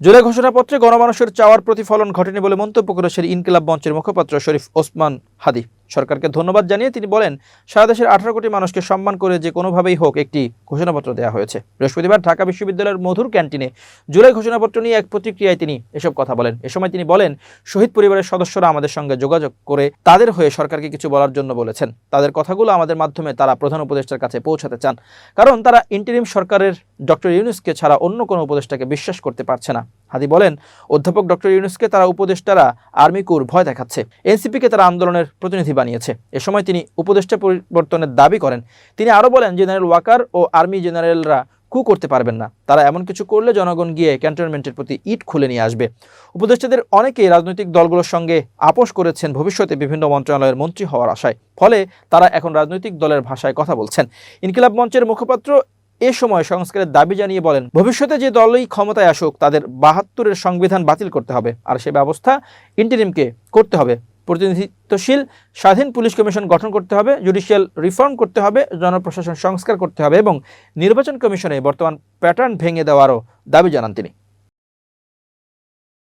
জুলাই ঘোষণাপত্রে গণমানুষের চাওয়ার প্রতিফলন ঘটেনি বলে মন্তব্য করেছেন ইনকিলাব মঞ্চের মুখপাত্র শরীফ ওসমান হাদি। সরকারকে ধন্যবাদ জানিয়ে তিনি বলেন, সারা দেশের আঠারো কোটি মানুষকে সম্মান করে যে কোনোভাবেই হোক একটি ঘোষণাপত্র দেওয়া হয়েছে। বৃহস্পতিবার ঢাকা বিশ্ববিদ্যালয়ের মধুর ক্যান্টিনে জুলাই ঘোষণাপত্র নিয়ে এক প্রতিক্রিয়ায় তিনি এসব কথা বলেন। এ সময় তিনি বলেন, শহীদ পরিবারের সদস্যরা আমাদের সঙ্গে যোগাযোগ করে তাদের হয়ে সরকারকে কিছু বলার জন্য বলেছেন। তাদের কথাগুলো আমাদের মাধ্যমে তারা প্রধান উপদেষ্টার কাছে পৌঁছাতে চান। কারণ তারা ইন্টারিম সরকারের ডক্টর ইউনুসকে ছাড়া অন্য কোনো উপদেষ্টাকে বিশ্বাস করতে পারছে না। হাদি বলেন, অধ্যাপক ডক্টর ইউনুসকে তারা উপদেষ্টারা আর্মি কুর ভয় দেখাচ্ছে। এনসিপিকে তারা আন্দোলনের প্রতিনিধি বানিয়েছে। এ সময় তিনি উপদেষ্টা পরিবর্তনের দাবি করেন। তিনি আরও বলেন, জেনারেল ওয়াকার ও আর্মি জেনারেলরা কু করতে পারবেন না। তারা এমন কিছু করলে জনগণ গিয়ে ক্যান্টনমেন্টের প্রতি ইট খুলে নিয়ে আসবে। উপদেষ্টাদের অনেকেই রাজনৈতিক দলগুলোর সঙ্গে আপোষ করেছেন ভবিষ্যতে বিভিন্ন মন্ত্রণালয়ের মন্ত্রী হওয়ার আশায়। ফলে তারা এখন রাজনৈতিক দলের ভাষায় কথা বলছেন। ইনকিলাব মঞ্চের মুখপাত্র এ সময় সংস্কারের দাবি জানিয়ে বলেন, ভবিষ্যতে যে দলই ক্ষমতায় আসুক, তাদের বাহাত্তরের সংবিধান বাতিল করতে হবে আর সে ব্যবস্থা ইন্টারিমকে করতে হবে। প্রতিনিধিত্বশীল স্বাধীন পুলিশ কমিশন গঠন করতে হবে, জুডিশিয়াল রিফর্ম করতে হবে, জনপ্রশাসন সংস্কার করতে হবে এবং নির্বাচন কমিশনে বর্তমান প্যাটার্ন ভেঙে দেওয়ারও দাবি জানান তিনি।